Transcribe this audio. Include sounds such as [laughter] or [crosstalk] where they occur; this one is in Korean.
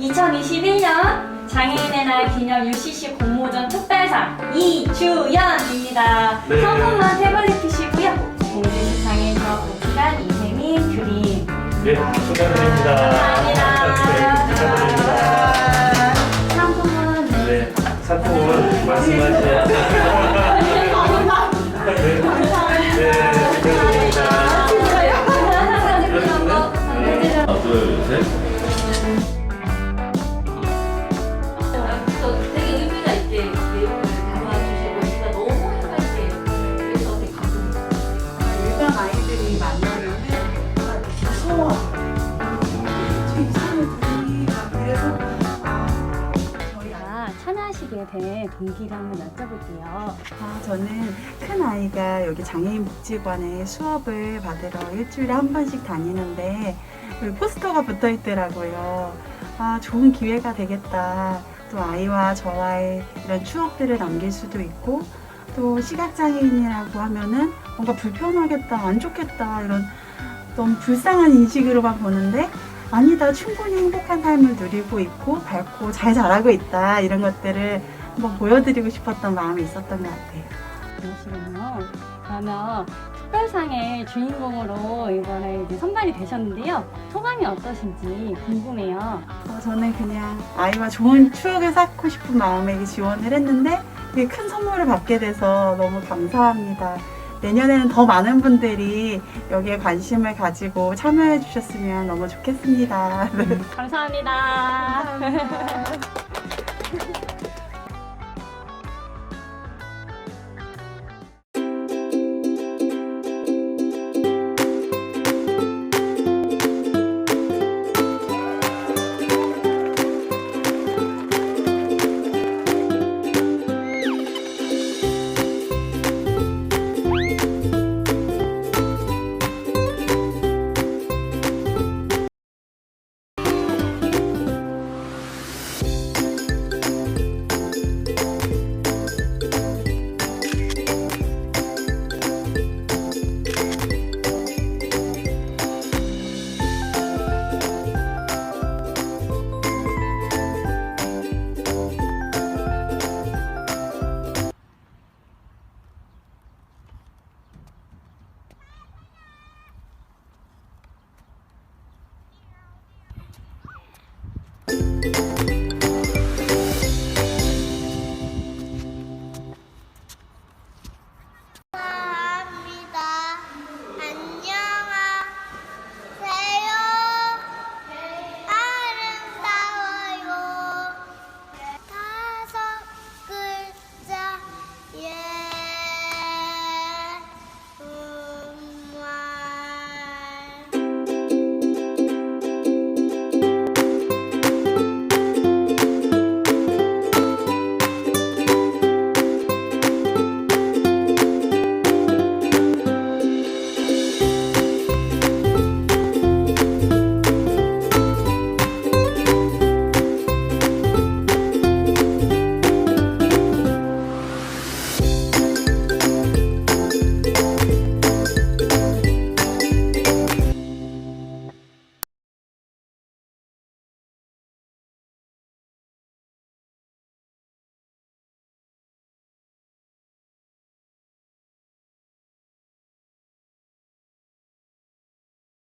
2021년 장애인의 날 기념 UCC 공모전 특별상 이주연입니다. 네. 상품은 태블릿 PC고요. 공주시 장애인과 복지관 이혜민 그림. 네, 축하드립니다. 감사합니다. 네, 축하드립니다. 상품은 네. 네, 상품은 말씀하신. 아, 저희가 아, 참여하시게 된 동기를 한번 여쭤볼게요. 아, 저는 큰 아이가 여기 장애인 복지관에 수업을 받으러 일주일에 한 번씩 다니는데 여기 포스터가 붙어 있더라고요. 아, 좋은 기회가 되겠다. 또 아이와 저와의 이런 추억들을 남길 수도 있고 또 시각장애인이라고 하면은 뭔가 불편하겠다, 안 좋겠다 이런 너무 불쌍한 인식으로만 보는데 아니다, 충분히 행복한 삶을 누리고 있고 밝고 잘 자라고 있다 이런 것들을 한번 보여드리고 싶었던 마음이 있었던 것 같아요. 그러시군요. 그러면 특별상의 주인공으로 이번에 이제 선발이 되셨는데요. 소감이 어떠신지 궁금해요. 어, 저는 그냥 아이와 좋은 추억을 쌓고 싶은 마음에 지원을 했는데 되게 큰 선물을 받게 돼서 너무 감사합니다. 내년에는 더 많은 분들이 여기에 관심을 가지고 참여해 주셨으면 너무 좋겠습니다. [laughs] 네. 감사합니다.